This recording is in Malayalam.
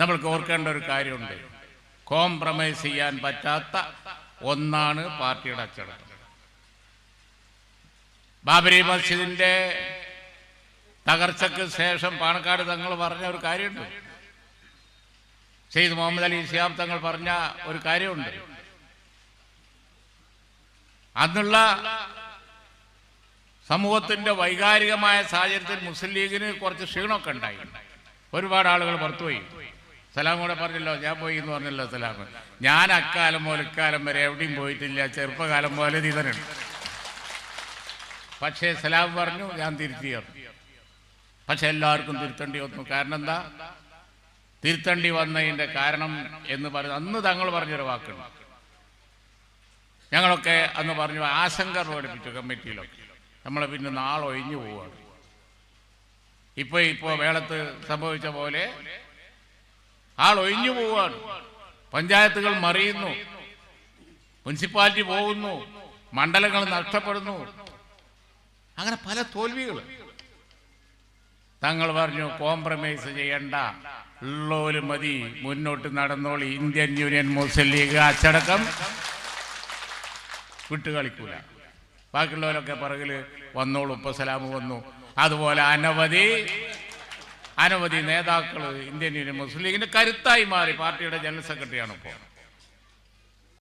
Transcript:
നമ്മൾക്ക് ഓർക്കേണ്ട ഒരു കാര്യമുണ്ട്. കോംപ്രമൈസ് ചെയ്യാൻ പറ്റാത്ത ഒന്നാണ് പാർട്ടിയുടെ അച്ചടക്കം. ബാബരി മസ്ജിദിന്റെ തകർച്ചയ്ക്ക് ശേഷം പാണക്കാട് തങ്ങൾ പറഞ്ഞ ഒരു കാര്യമുണ്ട്. സെയ്ദ് മുഹമ്മദ് അലി സിയാബ് തങ്ങൾ പറഞ്ഞ ഒരു കാര്യമുണ്ട്. അന്നുള്ള സമൂഹത്തിന്റെ വൈകാരികമായ സാഹചര്യത്തിൽ മുസ്ലിം ലീഗിന് കുറച്ച് ക്ഷീണമൊക്കെ ഉണ്ടായി. ഒരുപാട് ആളുകൾ പുറത്തുപോയി. സലാം കൂടെ പറഞ്ഞല്ലോ ഞാൻ പോയി എന്ന് പറഞ്ഞല്ലോ സലാം. ഞാൻ അക്കാലം മുതൽ ഇക്കാലം വരെ എവിടെയും പോയിട്ടില്ല ചെറുപ്പകാലം പോലെ ഇതനുണ്ട് പക്ഷേ സലാം പറഞ്ഞു ഞാൻ തിരുത്തി പക്ഷെ എല്ലാവർക്കും തിരുത്തേണ്ടി വന്നു. കാരണം എന്താ? തിരുത്തേണ്ടി വന്നതിന്റെ കാരണം എന്ന് പറഞ്ഞു അന്ന് തങ്ങൾ പറഞ്ഞൊരു വാക്കുണ്ട്. ഞങ്ങളൊക്കെ അന്ന് പറഞ്ഞു ആശങ്ക പ്രകടിപ്പിച്ചു കമ്മിറ്റിയിലൊക്കെ. നമ്മളെ പിന്നെ നാളൊഴിഞ്ഞു പോവുകയാണ് ഇപ്പൊ ഇപ്പോ വേളത്ത് സംഭവിച്ച പോലെ ആൾ ഒഴിഞ്ഞു പോവാണ്. പഞ്ചായത്തുകൾ മറിയുന്നു. മുനിസിപ്പാലിറ്റി പോകുന്നു. മണ്ഡലങ്ങൾ നഷ്ടപ്പെടുന്നു. അങ്ങനെ പല തോൽവികൾ. തങ്ങൾ പറഞ്ഞു കോംപ്രമൈസ് ചെയ്യണ്ട. ഉള്ളോൽ മതി. മുന്നോട്ട് നടന്നോളി. ഇന്ത്യൻ യൂണിയൻ മുസ്ലിം ലീഗ് അച്ചടക്കം വിട്ടുകളിക്കൂല ബാക്കിയുള്ളവരൊക്കെ പിറകിൽ വന്നോളൂ. ഇപ്പൊ സലാമ് വന്നു. അതുപോലെ അനവധി അനവധി നേതാക്കൾ ഇന്ത്യൻ യൂണിയൻ മുസ്ലിം ലീഗിന്റെ കരുത്തായി മാറി പാർട്ടിയുടെ ജനറൽ സെക്രട്ടറിയാണ് ഇപ്പോൾ.